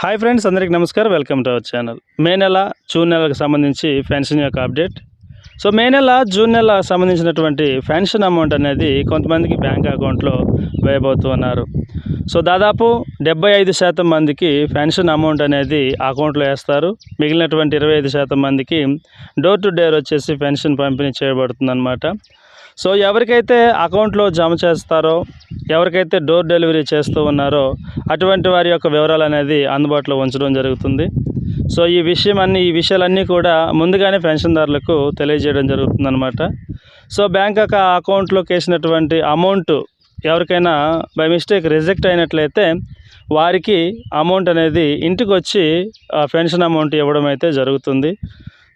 Hi friends అందరికీ నమస్కారం. Welcome to our channel May నెల జూన్ నెలకు సంబంధించి పెన్షన్ యొక్క అప్డేట్ సో మే నెల జూన్ నెల సంబంధించినటువంటి పెన్షన్ అమౌంట్ అనేది కొంతమందికి బ్యాంక్ అకౌంట్లో వేయబోతూ ఉన్నారు. సో దాదాపు డెబ్బై ఐదు శాతం మందికి పెన్షన్ అమౌంట్ అనేది అకౌంట్లో వేస్తారు. మిగిలినటువంటి ఇరవై ఐదు శాతం మందికి డోర్ టు డోర్ వచ్చేసి పెన్షన్ పంపిణీ చేయబడుతుంది సో ఎవరికైతే అకౌంట్లో జమ చేస్తారో ఎవరికైతే డోర్ డెలివరీ చేస్తూ ఉన్నారో అటువంటి వారి యొక్క వివరాలు అనేది అందుబాటులో ఉంచడం జరుగుతుంది. సో ఈ విషయం అన్ని ఈ విషయాలన్నీ కూడా ముందుగానే పెన్షన్దారులకు తెలియజేయడం జరుగుతుందన్నమాట. సో బ్యాంక్ యొక్క అకౌంట్లోకి వేసినటువంటి అమౌంట్ ఎవరికైనా బై మిస్టేక్ రిజెక్ట్ అయినట్లయితే వారికి అమౌంట్ అనేది ఇంటికి వచ్చి ఆ పెన్షన్ అమౌంట్ ఇవ్వడం అయితే జరుగుతుంది.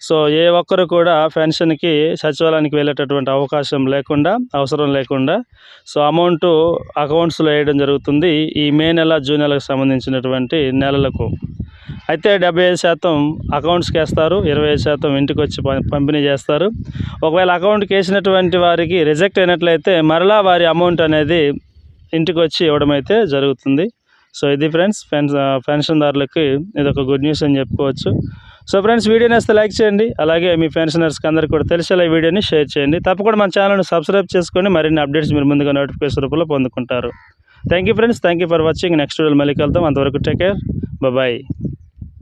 సో ఏ ఒక్కరు కూడా పెన్షన్కి సచివాలయానికి వెళ్ళేటటువంటి అవకాశం లేకుండా అవసరం లేకుండా సో అమౌంట్ అకౌంట్స్లో వేయడం జరుగుతుంది ఈ మే నెల జూన్ నెలకు సంబంధించినటువంటి నెలలకు. అయితే డెబ్బై ఐదు శాతం అకౌంట్స్కి వేస్తారు ఇరవై ఐదు శాతం ఇంటికి వచ్చి పంపిణీ చేస్తారు. ఒకవేళ అకౌంట్కి వేసినటువంటి వారికి రిజెక్ట్ అయినట్లయితే మరలా వారి అమౌంట్ అనేది ఇంటికి వచ్చి ఇవ్వడం అయితే జరుగుతుంది. సో ఇది ఫ్రెండ్స్ పెన్షన్దారులకి ఇది ఒక గుడ్ న్యూస్ అని చెప్పుకోవచ్చు. సో ఫ్రెండ్స్ వీడియో నేస్తే లైక్ చేయండి. అలాగే మీ పెన్షనర్స్కి అందరికీ కూడా తెలిసేలా వీడియోని షేర్ చేయండి. తప్పకుండా మన ఛానల్ని సబ్స్క్రైబ్ చేసుకొని మరిన్ని అప్డేట్స్ మీరు ముందుగా నోటిఫికేషన్ రూపంలో పొందుకుంటారు. Thank you friends. Thank you for watching. Next video మళ్ళీ కలుద్దాం. అంతవరకు టేక్ కేర్. బాయ్.